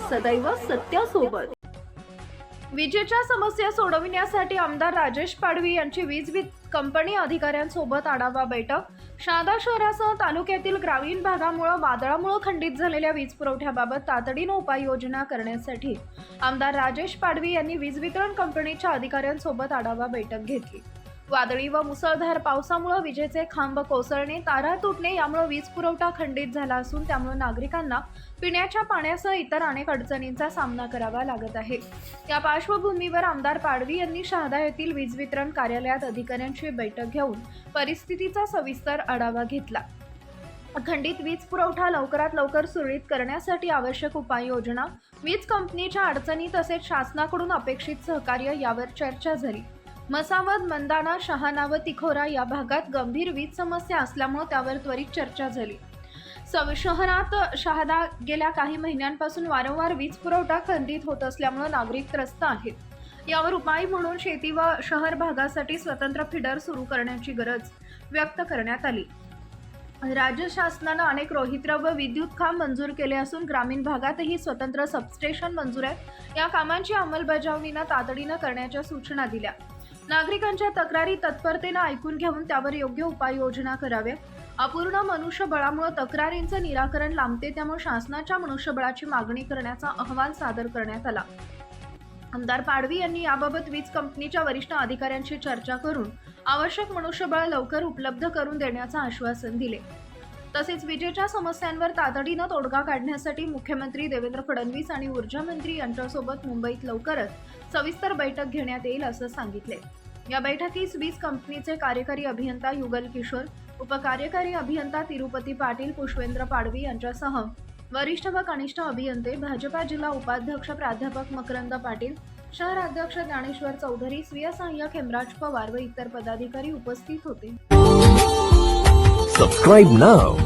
सदैव सत्यासोबत. विजेच्या समस्या सोडविण्यासाठी आमदार राजेश पाडवी यांची वीज कंपनी अधिकाऱ्यांसोबत आढावा बैठक. शहादा शहरासह तालुक्यातील ग्रामीण भागामुळे वादळामुळे खंडित झालेल्या वीज पुरवठ्याबाबत तातडीनं उपाययोजना करण्यासाठी आमदार राजेश पाडवी यांनी वीज वितरण कंपनीच्या अधिकाऱ्यांसोबत आढावा बैठक घेतली. वादळी व मुसळधार पावसामुळे विजेचे खांब कोसळणे तारा तुटणे यामुळे वीज पुरवठा खंडित झाला असून त्यामुळे नागरिकांना पिण्याच्या पाण्यासह इतर अनेक अडचणींचा सामना करावा लागत आहे. या पार्श्वभूमीवर आमदार पाडवी यांनी शहादा येथील वीज वितरण कार्यालयात अधिकाऱ्यांची बैठक घेऊन परिस्थितीचा सविस्तर आढावा घेतला. खंडित वीज पुरवठा लवकरात लवकर सुरळीत करण्यासाठी आवश्यक उपाययोजना वीज कंपनीच्या अडचणी तसेच शासनाकडून अपेक्षित सहकार्य यावर चर्चा झाली. मसावद मंदाणा शहाणा व तिखोरा या भागात गंभीर वीज समस्या असल्यामुळे त्यावर त्वरित चर्चा झाली. सव शहरात शहादा गेल्या काही महिन्यांपासून वारंवार वीज पुरवठा खंडित होत असल्यामुळे नागरिक त्रस्त आहेत. यावर उपाय म्हणून शेती व शहर भागासाठी स्वतंत्र फिडर सुरू करण्याची गरज व्यक्त करण्यात आली. राज्य शासनानं अनेक रोहित्र व विद्युत खांब मंजूर केले असून ग्रामीण भागातही स्वतंत्र सबस्टेशन मंजूर आहे. या कामांची अंमलबजावणीनं तातडीनं करण्याच्या सूचना दिल्या. नागरिकांच्या तक्रारी तत्परतेनं ऐकून घेऊन त्यावर योग्य उपाययोजना कराव्या अपूर्ण मनुष्यबळामुळे तक्रारींचं निराकरण लांबते त्यामुळे शासनाच्या मनुष्यबळाची मागणी करण्याचा अहवाल सादर करण्यात आला. आमदार पाडवी यांनी याबाबत वीज कंपनीच्या वरिष्ठ अधिकाऱ्यांशी चर्चा करून आवश्यक मनुष्यबळ लवकर उपलब्ध करून देण्याचं आश्वासन दिले. तसेच विजेच्या समस्यांवर तातडीनं तोडगा काढण्यासाठी मुख्यमंत्री देवेंद्र फडणवीस आणि ऊर्जा मंत्री यांच्यासोबत मुंबईत लवकरच सविस्तर बैठक घेण्यात येईल असं सांगितले या बैठकीस वीज कंपनीचे कार्यकारी अभियंता युगल किशोर उपकार्यकारी अभियंता तिरुपती पाटील पुष्पेंद्र पाडवी यांच्यासह वरिष्ठ व कनिष्ठ अभियंते भाजपा जिल्हा उपाध्यक्ष प्राध्यापक मकरंद पाटील शहर अध्यक्ष ज्ञानेश्वर चौधरी स्वीय सहाय्यक हेमराज पवार व इतर पदाधिकारी उपस्थित होते. Subscribe now